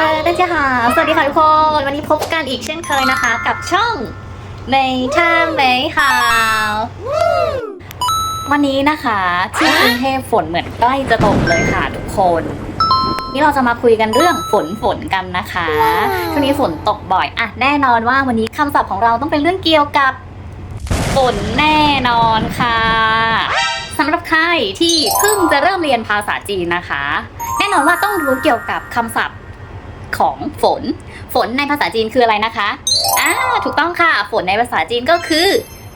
เออได้จ้าค่ะสวัสดีค่ะทุกคน วันนี้พบกันอีกเช่นเคยนะคะ กับช่องในย์ท่าเมย์ค่ะวันนี้นะคะที่กรุงเทพฝนเหมือนใกล้จะตกเลยค่ะทุกคนนี่เราจะมาคุยกันเรื่องฝนฝนกันนะคะช่วงนี้ฝนตกบ่อยอะแน่นอนว่าวันนี้คำศัพท์ของเราต้องเป็นเรื่องเกี่ยวกับฝนแน่นอนค่ะสำหรับใครที่เพิ่งจะเริ่มเรียนภาษาจีนนะคะ แน่นอนว่าต้องรู้เกี่ยวกับคำศัพท์ ของฝน ฝนในภาษาจีนคืออะไรนะคะอ่าถูกต้องค่ะ ฝนในภาษาจีนก็คือ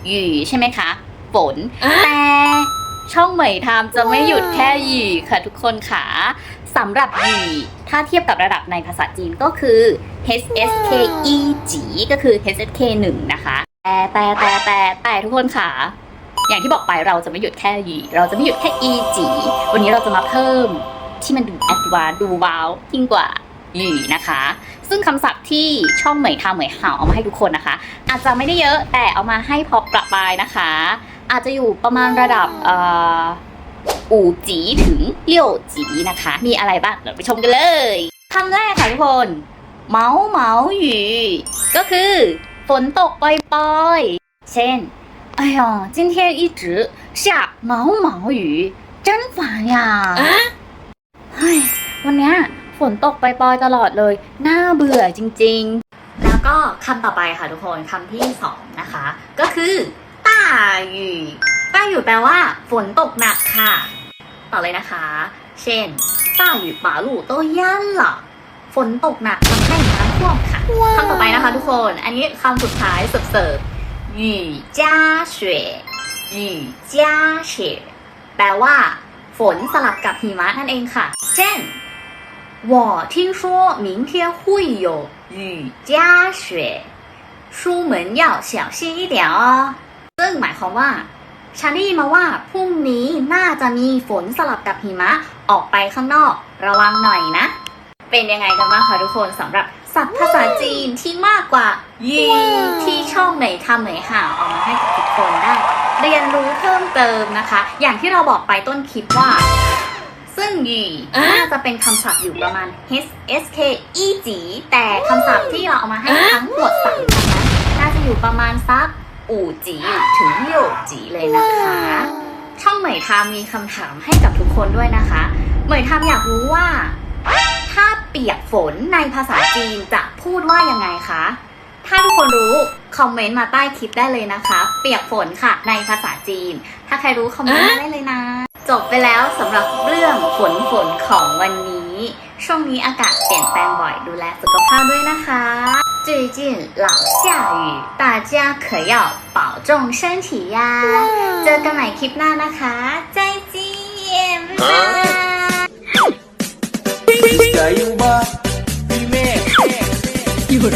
หยู่ใช่ไหมคะ ฝน แต่ช่องเหมยทามจะไม่หยุดแค่หยู่ค่ะทุกคนค่ะสำหรับหยู่ถ้าเทียบกับระดับในภาษาจีนก็คือ HSK E จีก็คือ HSK 1นะคะแต่แต่แต่แต่แต่ทุกคนค่ะ อย่างที่บอกไปเราจะไม่หยุดแค่หยี่เราจะไม่หยุดแค่ E จีวันนี้เราจะมาเพิ่มที่มันดูแอดวานซ์ดูว้าวยิ่งกว่า หยี่นะคะ ซึ่งคำศัพท์ที่ช่องเหมยทาเหมยห่าวเอามาให้ทุกคนนะคะ อาจจะไม่ได้เยอะแต่เอามาให้พอประปรายนะคะ อาจจะอยู่ประมาณระดับเอ่ออูจีถึงเลี่ยวจีนะคะ มีอะไรบ้างเดี๋ยวไปชมกันเลยคำแรกค่ะทุกคนเมาเมาหยีก็คือ ฝนตกปล่อยๆ เช่น 哎呀，今天一直下毛毛雨，真烦呀！เฮ้ยวันเนี้ยฝ นตกปล่อยๆตลอดเลย น่าเบื่อจริงๆ แล้วก็คำต่อไปค่ะทุกคนคำที่สองนะคะ ก็คือต้าหยู่ต้าหยู่แปลว่า ฝนตกหนักค่ะ ต่อเลยนะคะ เช่นต้าหยู่ป่าลู่โตยันหรอฝนตกหนักทำให้น้ำท่วมค่ะคำต่อไปนะคะทุกคน อันนี้คำสุดท้ายเสิร์ฟๆหยู่จ้าเฉวยหยู่จ้าเฉวยแปลว่า ฝนสลับกับหิมะนั่นเองค่ะ เช่น 我听说明天会有雨加雪出门要小心一点哦ซึ่งหมายความว่า ฉันได้ยินมาว่าพรุ่งนี้น่าจะมีฝนสลับกับหิมะออกไปข้างนอก ระวังหน่อยนะ เป็นยังไงกันบ้างคะทุกคนสำหรับศัพท์ภาษาจีนที่มากกว่ายีที่ช่องไหนทำไหนห่าวเอามาให้กับทุกคนได้ เรียนรู้เพิ่มเติมนะคะ อย่างที่เราบอกไปต้นคลิปว่า ซึ่งยีน่าจะเป็นคำศัพท์อยู่ประมาณ H S K E จีแต่คำศัพท์ที่เราเอามาให้ทั้งหมดสามคำนั้นน่าจะอยู่ประมาณสักอู่จีถึงเลี่ยวจีเลยนะคะ ช่องเหมยทามมีคำถามให้กับทุกคนด้วยนะคะ เหมยทามอยากรู้ว่า ถ้าเปียกฝนในภาษาจีนจะพูดว่ายังไงคะ ถ้าทุกคนรู้คอมเมนต์มาใต้คลิปได้เลยนะคะ เปียกฝนค่ะในภาษาจีน ถ้าใครรู้คอมเมนต์มาได้เลยนะ จบไปแล้วสำหรับเรื่องฝนฝนของวันนี้ ช่วงนี้อากาศเปลี่ยนแปลงบ่อยดูแลสุขภาพด้วยนะคะ最近老下雨大家可要保重身体呀เจอกันใหม่คลิปหน้านะคะ再见บ๊ายบาย 加油吧，弟妹！有人。